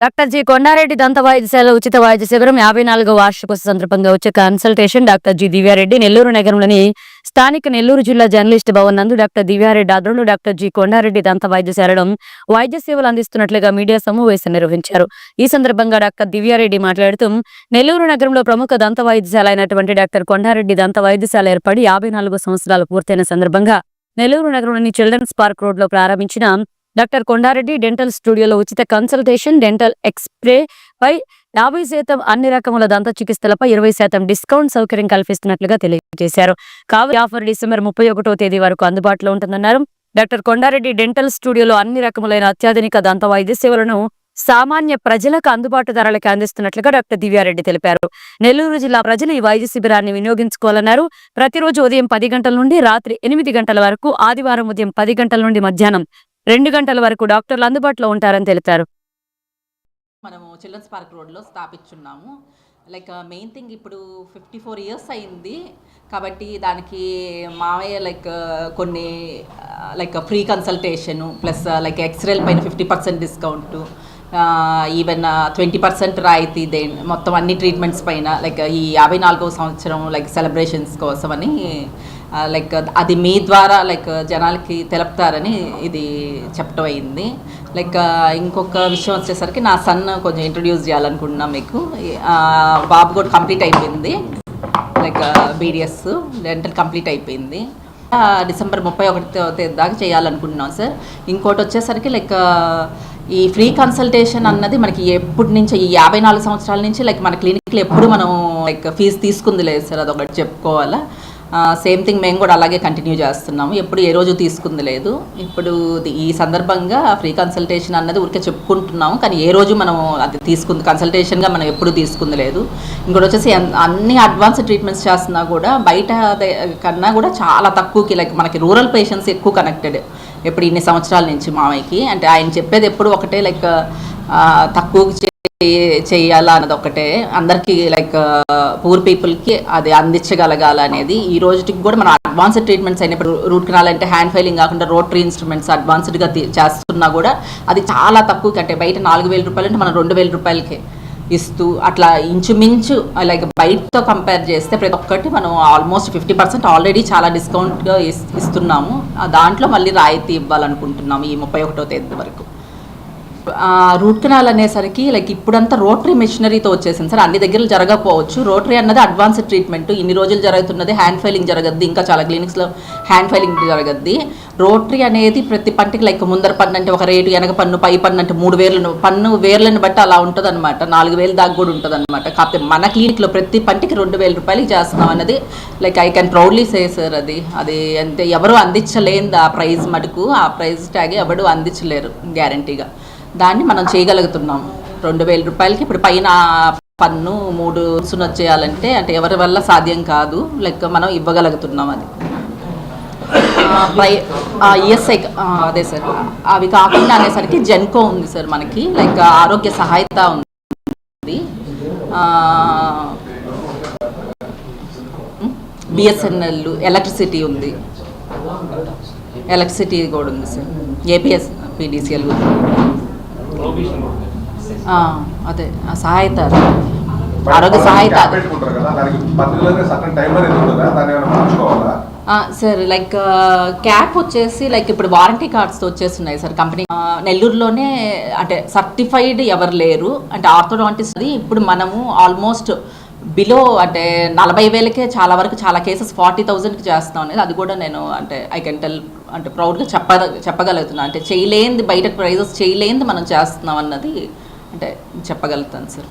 Doctor G Kondareddy దంత వైద్యశాల ఉచిత వైద్య శిబిరం యాభై నాలుగో వార్షికోత్సవ సందర్భంగా వచ్చే consultation doctor G Divya Reddy Nellore నగరంలోని స్థానిక నెల్లూరు జిల్లా జర్నలిస్ట్ భవన్ నందు డాక్టర్ దివ్యారెడ్డి ఆధ్వర్యంలో డాక్టర్ జి కొండారెడ్డి దంత వైద్యశాలలో వైద్య సేవలు అందిస్తున్నట్లుగా మీడియా సమావేశం నిర్వహించారు. ఈ సందర్భంగా డాక్టర్ దివ్యారెడ్డి మాట్లాడుతూ నెల్లూరు నగరంలో ప్రముఖ దంత వైద్యశాల అయినటువంటి డాక్టర్ కొండారెడ్డి దంత వైద్యశాల ఏర్పడి యాభై నాలుగు సంవత్సరాలు పూర్తయిన సందర్భంగా నెల్లూరు నగరంలోని చిల్డ్రన్స్ పార్క్ రోడ్లో ప్రారంభించిన డాక్టర్ కొండారెడ్డి డెంటల్ స్టూడియోలో ఉచిత కన్సల్టేషన్ డెంటల్ ఎక్స్ప్రే పై యాభై శాతం అన్ని రకముల దంత చికిత్సలపై ఇరవై శాతం డిస్కౌంట్ సౌకర్యం కల్పిస్తున్నట్లుగా తెలియజేశారు. కావు ఆఫర్ డిసెంబర్ ముప్పై ఒకటో తేదీ వరకు అందుబాటులో ఉంటుందన్నారు. డాక్టర్ కొండారెడ్డి డెంటల్ స్టూడియోలో అన్ని రకములైన అత్యాధునిక దంత వైద్య సేవలను సామాన్య ప్రజలకు అందుబాటు ధరలకు అందిస్తున్నట్లుగా డాక్టర్ దివ్యారెడ్డి తెలిపారు. నెల్లూరు జిల్లా ప్రజలు ఈ వైద్య శిబిరాన్ని వినియోగించుకోవాలన్నారు. ప్రతిరోజు ఉదయం పది గంటల నుండి రాత్రి ఎనిమిది గంటల వరకు ఆదివారం ఉదయం పది గంటల నుండి మధ్యాహ్నం రెండు గంటల వరకు డాక్టర్లు అందుబాటులో ఉంటారని తెలిపారు. మనము చిల్డ్రన్స్ పార్క్ రోడ్లో స్థాపించున్నాము. లైక్ మెయిన్ థింగ్ ఇప్పుడు ఫిఫ్టీ ఫోర్ ఇయర్స్ అయింది. కాబట్టి దానికి మావయ్య లైక్ కొన్ని like free consultation plus like ఎక్స్రేల పైన fifty percent discount even twenty percent రాయితీ దే మొత్తం అన్ని ట్రీట్మెంట్స్ పైన లైక్ ఈ యాభై నాలుగవ సంవత్సరం లైక్ సెలబ్రేషన్స్ కోసమని లైక్ అది మీ ద్వారా లైక్ జనాలకి తెలుపుతారని ఇది చెప్పడం అయింది. లైక్ ఇంకొక విషయం వచ్చేసరికి నా సన్ కొంచెం ఇంట్రడ్యూస్ చేయాలనుకుంటున్నా మీకు. బాబు కూడా కంప్లీట్ అయిపోయింది. లైక్ బీడిఎస్ డెంటల్ కంప్లీట్ అయిపోయింది. డిసెంబర్ ముప్పై ఒకటి దాకా చేయాలనుకుంటున్నాం సార్. ఇంకోటి వచ్చేసరికి లైక్ ఈ ఫ్రీ కన్సల్టేషన్ అన్నది మనకి ఎప్పటి నుంచి ఈ యాభై నాలుగు సంవత్సరాల నుంచి లైక్ మన క్లినిక్లో ఎప్పుడు మనం లైక్ ఫీజు తీసుకుంది లేదు సార్. అదొకటి చెప్పుకోవాలా. సేమ్ థింగ్ మేము కూడా అలాగే కంటిన్యూ చేస్తున్నాము. ఎప్పుడు ఏ రోజు తీసుకుంది లేదు. ఇప్పుడు ఈ సందర్భంగా ఫ్రీ కన్సల్టేషన్ అన్నది ఊరికే చెప్పుకుంటున్నాము. కానీ ఏ రోజు మనం అది తీసుకుంది కన్సల్టేషన్గా మనం ఎప్పుడు తీసుకుంది లేదు. ఇంకోటి వచ్చేసి అన్ని అడ్వాన్స్ ట్రీట్మెంట్స్ చేస్తున్నా కూడా బయట కన్నా కూడా చాలా తక్కువకి లైక్ మనకి రూరల్ పేషెంట్స్ ఎక్కువ కనెక్టెడ్ ఎప్పుడు ఇన్ని సంవత్సరాల నుంచి మామయ్యకి. అంటే ఆయన చెప్పేది ఎప్పుడు ఒకటే లైక్ తక్కువకి చేయాలా అన్నది ఒకటే అందరికీ లైక్ పూర్ పీపుల్కి అది అందించగలగాల అనేది ఈ రోజుకి కూడా మనం అడ్వాన్స్డ్ ట్రీట్మెంట్స్ అయినప్పుడు రూట్ కెనాల్ అంటే హ్యాండ్ ఫైలింగ్ కాకుండా రోటరీ ఇన్స్ట్రుమెంట్స్ అడ్వాన్స్డ్గా చేస్తున్నా కూడా అది చాలా తక్కువ. కంటే బయట నాలుగు వేల రూపాయలు అంటే మనం రెండు వేల రూపాయలకి ఇస్తూ అట్లా ఇంచుమించు లైక్ బయటతో కంపేర్ చేస్తే ప్రతి ఒక్కటి మనం ఆల్మోస్ట్ ఫిఫ్టీ పర్సెంట్ ఆల్రెడీ చాలా డిస్కౌంట్గా ఇస్తున్నాము. దాంట్లో మళ్ళీ రాయితీ ఇవ్వాలనుకుంటున్నాము ఈ ముప్పై ఒకటో తేదీ వరకు. రూట్ కెనాల్ అనేసరికి లైక్ ఇప్పుడంతా రోటరీ మెషినరీతో వచ్చేసింది. సార్ అన్ని దగ్గర జరగకపోవచ్చు. రోటరీ అన్నది అడ్వాన్స్డ్ ట్రీట్మెంట్ ఇన్ని రోజులు జరుగుతున్నది హ్యాండ్ ఫైలింగ్ జరగద్ది. ఇంకా చాలా క్లినిక్స్లో హ్యాండ్ ఫైలింగ్ జరగద్ది. రోటరీ అనేది ప్రతి పంటకి లైక్ ముందర పన్ను అంటే ఒక రేటు వెనక పన్ను పై పన్ను అంటే మూడు వేలను పన్ను వేర్లను బట్టి అలా ఉంటుంది అనమాట నాలుగు వేలు దాకా కూడా ఉంటుంది అనమాట కాకపోతే మన క్లినిక్లో ప్రతి పంటకి రెండు వేల రూపాయలకి చేస్తున్నాం అన్నది like I can proudly say sir అది. అది అంటే ఎవరు అందించలేంది ఆ ప్రైజ్ మటుకు. ఆ ప్రైజ్ ట్యాగ్ ఎవరు అందించలేరు గ్యారంటీగా దాన్ని మనం చేయగలుగుతున్నాం. రెండు వేల రూపాయలకి ఇప్పుడు పైన పన్ను మూడు సున్నా చేయాలంటే అంటే ఎవరి వల్ల సాధ్యం కాదు. లైక్ మనం ఇవ్వగలుగుతున్నాం అది. ఈఎస్ఐ అదే సార్. అవి కాకుండా అనేసరికి జెన్కో ఉంది సార్ మనకి. లైక్ ఆరోగ్య సహాయత ఉంది. బిఎస్ఎన్ఎల్ ఎలక్ట్రిసిటీ ఉంది. ఎలక్ట్రిసిటీ కూడా ఉంది సార్. ఏపీఎస్ పీడీసీఎల్ అదే ఆ సహాయత ఆరోగ్య సహాయత సార్ లైక్ క్యాప్ వచ్చేసి లైక్ ఇప్పుడు వారంటీ కార్డ్స్ వచ్చేస్తున్నాయి సార్ కంపెనీ. నెల్లూరులోనే అంటే సర్టిఫైడ్ ఎవరు లేరు. అంటే ఆర్థోడాంటిస్ట్ అది ఇప్పుడు మనము ఆల్మోస్ట్ బిలో అంటే నలభై వేలకే చాలా వరకు చాలా కేసెస్ ఫార్టీ థౌజండ్కి చేస్తున్నాం అనేది అది కూడా నేను అంటే ఐ కెన్ టెల్ అంటే ప్రౌడ్గా చెప్ప చెప్పగలుగుతున్నాను అంటే చేయలేనిది బయట ప్రైజెస్ చేయలేనిది మనం చేస్తున్నాం అన్నది అంటే చెప్పగలుగుతాను సార్